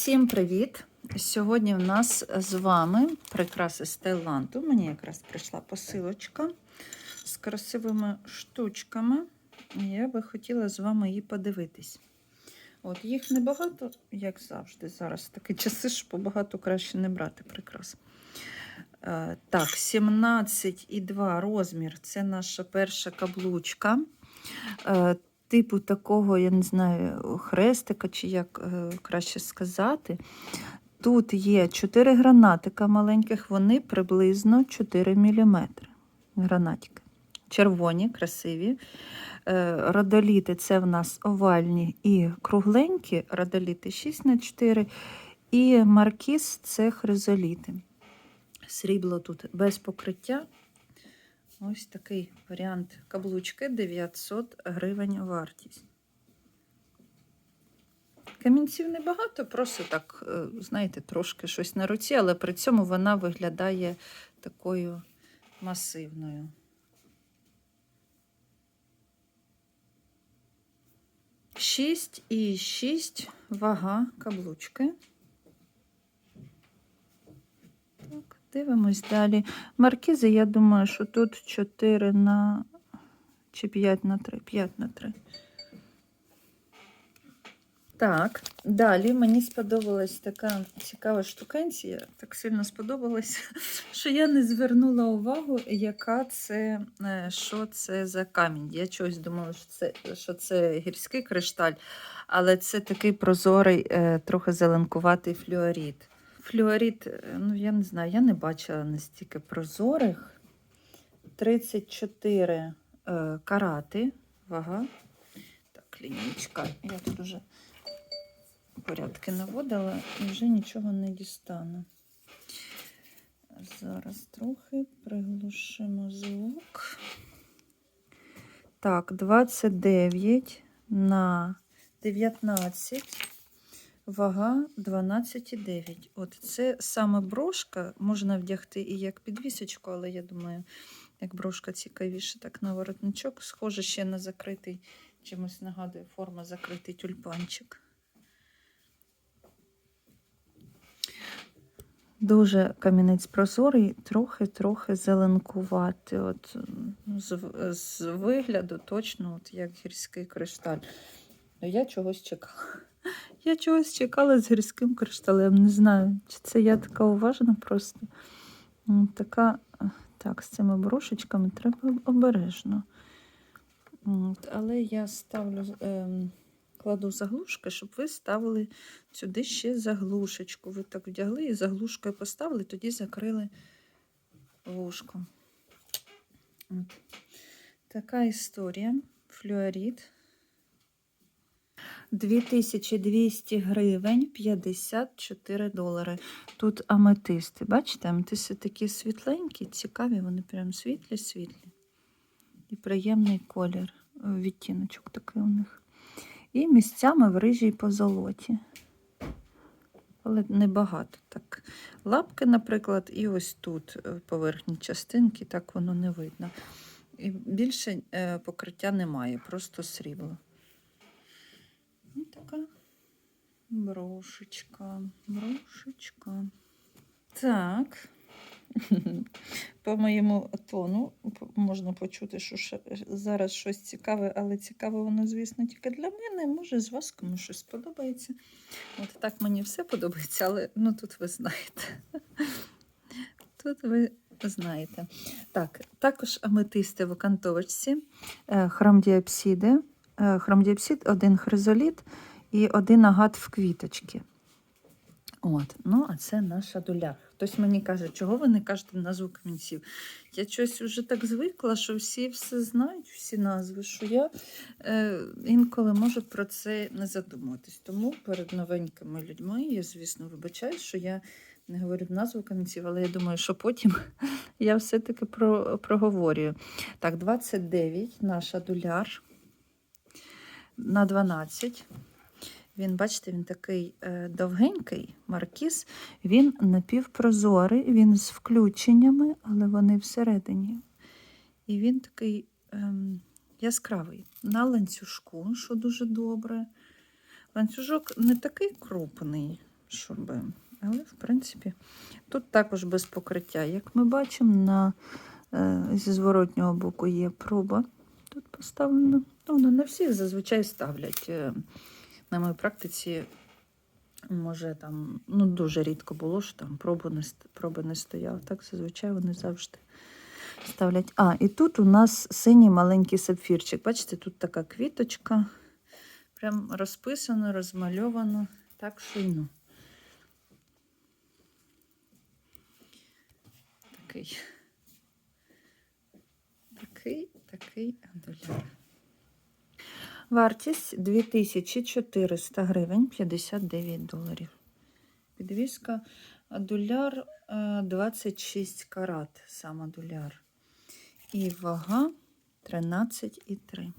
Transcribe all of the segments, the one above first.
Всім привіт! Сьогодні в нас з вами прикраси з Таїланду. Мені якраз прийшла посилочка з красивими штучками. Я би хотіла з вами її подивитись. От Їх небагато, як завжди. Зараз такі часи, що побагато краще не брати прикрас. Е, Так, 17,2 розмір це наша перша каблучка. Типу такого, я не знаю, хрестика, чи як е, краще сказати. Тут є 4 гранатика маленьких, вони приблизно 4 мм. Гранатики. Червоні, красиві. Е, Родоліти це в нас овальні і кругленькі, родоліти 6 на 4 І маркіз це хризоліти. Срібло тут без покриття. Ось такий варіант каблучки 900 гривень вартість. Камінців небагато, просто так, е, знаєте, трошки щось на руці, але при цьому вона виглядає такою масивною. Шість і шість вага каблучки. Так, дивимось далі. Маркізи, я думаю, що тут 4 на чи 5 на 3. 5 на 3. Так, далі мені сподобалась така цікава штукенція. Так сильно сподобалась, що я не звернула увагу, яка це, е, що це за камінь. Я чогось думала, що це, що це гірський кришталь, але це такий прозорий, е, трохи зеленкуватий флюорит. Флюорит, е, ну я не знаю, я не бачила настільки прозорих. 34 е, карати, вага. Так, лінійка. Я тут уже порядки наводила і вже нічого не дістану. Зараз трохи приглушимо звук. Так, 29 на 19, вага 12,9. От це саме брошка, можна вдягти і як підвісочку, але я думаю, як брошка цікавіше, так на воротничок. Схоже ще на закритий, чимось нагадує форма закритий тюльпанчик. Дуже камінець прозорий, трохи-трохи зеленкувати. От, з, з вигляду точно от як гірський кришталь. Ну, я чогось чекала. Я чогось чекала з гірським кришталем. Не знаю, чи це я така уважна просто. Така, так, з цими брошечками треба обережно. От, але я ставлю. Ем, кладу заглушки, щоб ви ставили сюди ще заглушечку. Ви так вдягли і заглушкою поставили, тоді закрили вушко. От. Така історія. Флюорит. 2200 гривень 54 долари. Тут аметисти. Бачите, аметисти такі світленькі, цікаві, вони прям світлі-світлі. І приємний колір. Відтіночок такий у них і місцями в рижій позолоті. Але небагато так. Лапки, наприклад, і ось тут е, поверхні частинки, так воно не видно. І більше е, покриття немає, просто срібло. Така брошечка, брошечка. Так. По моєму тону можна почути, що зараз щось цікаве, але цікаве воно, звісно, тільки для мене. Може, з вас комусь щось подобається. От так мені все подобається, але ну тут ви знаєте. Тут ви знаєте. Так, також аметисти в окантовочці, е, хромдіапсиди, е, хромдіапсид, один хризоліт і один агат в квіточки. От, ну, а це наша доля. Хтось мені каже, чого ви не кажете назву камінців? Я щось вже так звикла, що всі все знають, всі назви, що я е, інколи можу про це не задумуватись. Тому перед новенькими людьми я, звісно, вибачаю, що я не говорю назву камінців, але я думаю, що потім я все-таки про, проговорюю. Так, 29 наша доляр на 12. Він, бачите, він такий е, довгенький маркіз, він напівпрозорий, він з включеннями, але вони всередині. І він такий ем, яскравий на ланцюжку, що дуже добре. Ланцюжок не такий крупний, щоб. Але, в принципі, тут також без покриття. Як ми бачимо, на, е, зі зворотнього боку є проба. Тут поставлена. Ну, на всіх зазвичай ставлять. Е, На моїй практиці, може, там ну, дуже рідко було, що там проби не, проби не стояли. Так, зазвичай вони завжди ставлять. А, і тут у нас синій маленький сапфірчик. Бачите, тут така квіточка. Прям розписано, розмальовано. Так шийно. Такий. Такий, такий андуляр. Вартість 2400 гривень 59 доларів. Підвіска адуляр е, 26 карат, сам адуляр. І вага 13,3.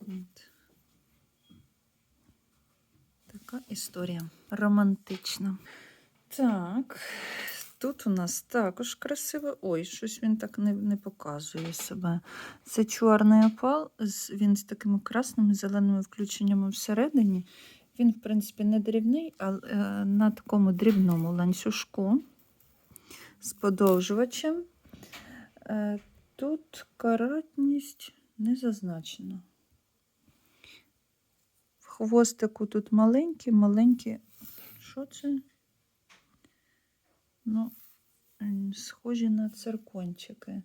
От. Така історія. Романтична. Так, тут у нас також красиво. Ой, щось він так не, не показує себе. Це чорний опал, він з такими красними зеленими включеннями всередині. Він, в принципі, не дрібний, а е, на такому дрібному ланцюжку з подовжувачем. Е, Тут каратність не зазначена. В хвостику тут маленькі, маленькі. Що це? Ну, схожі на циркончики.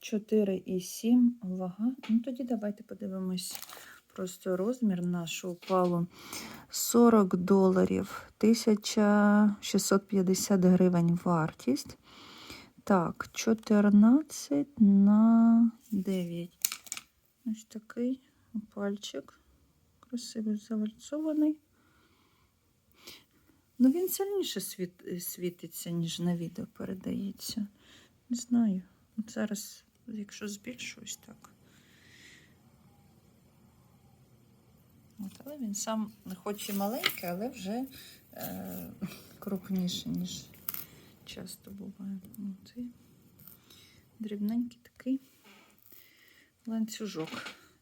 Чотири і сім вага. Ну, тоді давайте подивимось просто розмір нашого палу. 40 доларів, 1650 гривень вартість. Так, 14 на 9. Ось такий пальчик. Красивий завальцований. Ну, він сильніше світ, світиться, ніж на відео передається. Не знаю. От зараз, якщо збільшу, ось так. От, але він сам, хоч і маленький, але вже е, крупніший, ніж часто буває. От, і дрібненький такий ланцюжок.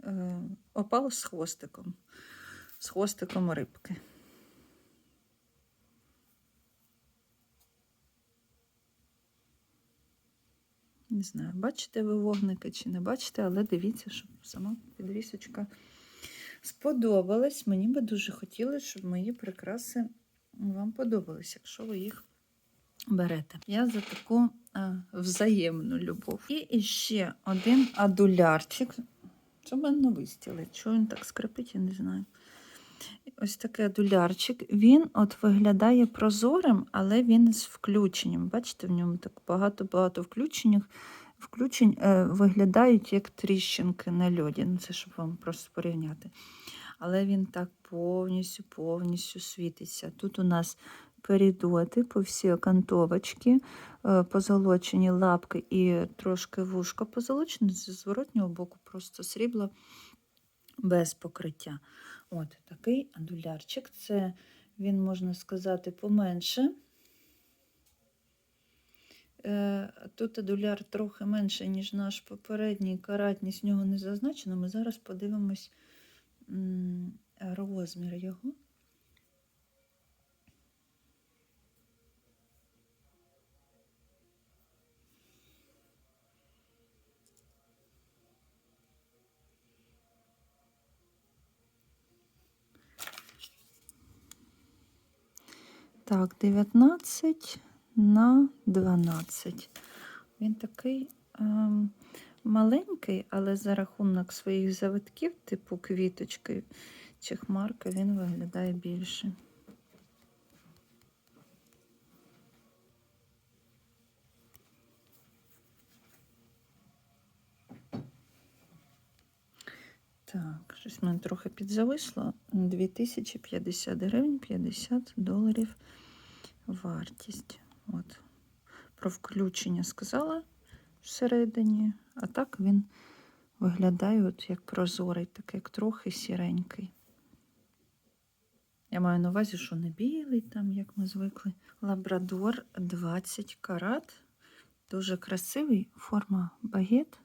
Е, опал з хвостиком. З хвостиком рибки. Не знаю, бачите ви вогники чи не бачите, але дивіться, щоб сама підвісочка сподобалась. Мені би дуже хотілося, щоб мої прикраси вам подобались, якщо ви їх берете. Я за таку а, взаємну любов. І ще один адулярчик. Це в мене новий стілець. Чого він так скрипить, я не знаю. Ось такий адулярчик. Він от виглядає прозорим, але він з включенням. Бачите, в ньому так багато-багато включень. Включень е, виглядають як тріщинки на льоді. Ну, це щоб вам просто порівняти. Але він так повністю, повністю світиться. Тут у нас передоти по всі окантовочки, е, позолочені лапки і трошки вушка позолочені, з зворотнього боку просто срібло без покриття. От такий андулярчик. Це він, можна сказати, поменше. Е, Тут адуляр трохи менше, ніж наш попередній каратність в нього не зазначено. Ми зараз подивимось розмір його. Так, 19 на 12. Він такий ем, маленький, але за рахунок своїх завитків, типу квіточки чи хмарка, він виглядає більше. Так, щось мене трохи підзависло. 2050 гривень, 50 доларів вартість. От. Про включення сказала всередині, а так він виглядає от як прозорий, так як трохи сіренький. Я маю на увазі, що не білий, там, як ми звикли. Лабрадор 20 карат. Дуже красивий, форма багет.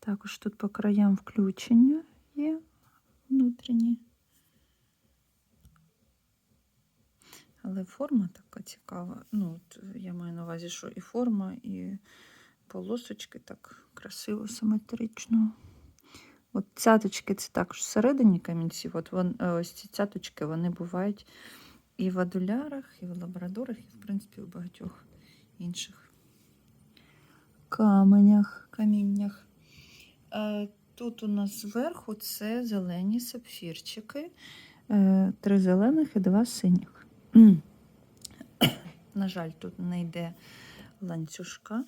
Також тут по краям включення є внутрішні. Але форма така цікава. Ну, от я маю на увазі, що і форма, і полосочки так красиво, симетрично. От цяточки це також всередині камінців. От вон, е, ось ці цяточки вони бувають і в адулярах, і в лабрадорах, і, в принципі, у багатьох інших каменях, каміннях. Е, Тут у нас зверху це зелені сапфірчики. Е, Три зелених і два синіх. На жаль, тут не йде ланцюжка.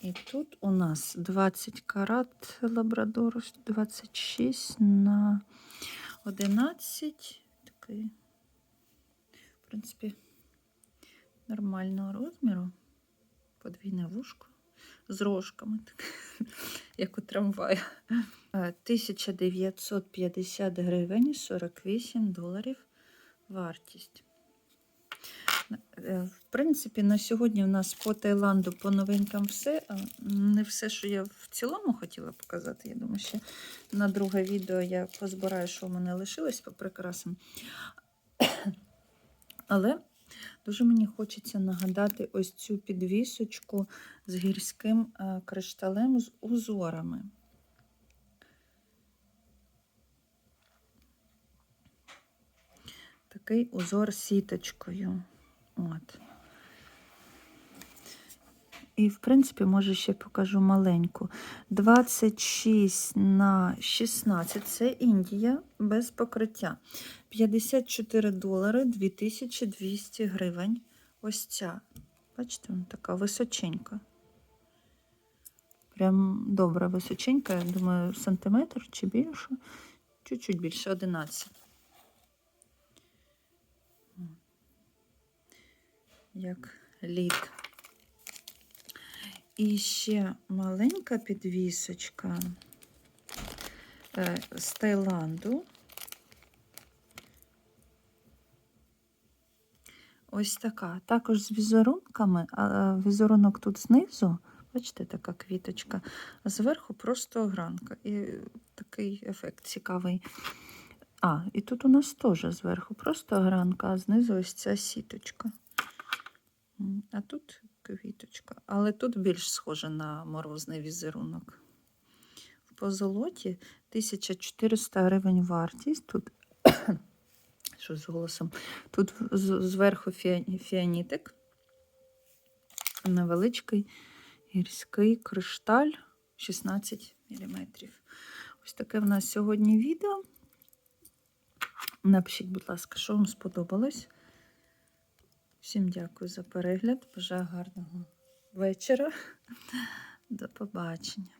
І тут у нас 20 карат лабрадору, 26 на 11. Такий, в принципі, нормального розміру. Подвійне вушко з рожками, так, як у трамвая. Е, 1950 гривень 48 доларів вартість. Е, В принципі, на сьогодні в нас по Таїланду по новинкам все. Не все, що я в цілому хотіла показати. Я думаю, ще на друге відео я позбираю, що в мене лишилось по прикрасам. Але дуже мені хочеться нагадати ось цю підвісочку з гірським е, кришталем з узорами. Такий узор сіточкою. От. І, в принципі, може, ще покажу маленьку. 26 на 16 це Індія без покриття. 54 долари 2200 гривень. Ось ця. Бачите, вона така височенька. Прям добра височенька, я думаю, сантиметр чи більше. Чуть-чуть більше 11. Як лід. І ще маленька підвісочка е, з Таїланду. Ось така. Також з візерунками, а візерунок тут знизу, бачите, така квіточка, а зверху просто огранка. І такий ефект цікавий. А, і тут у нас теж зверху просто огранка, а знизу ось ця сіточка. А тут квіточка. Але тут більш схоже на морозний візерунок. По золоті 1400 гривень вартість. Тут, що з голосом, тут зверху фіанітик, невеличкий гірський кришталь 16 мм. Ось таке в нас сьогодні відео. Напишіть, будь ласка, що вам сподобалось. Всім дякую за перегляд. Бажаю гарного вечора. До побачення.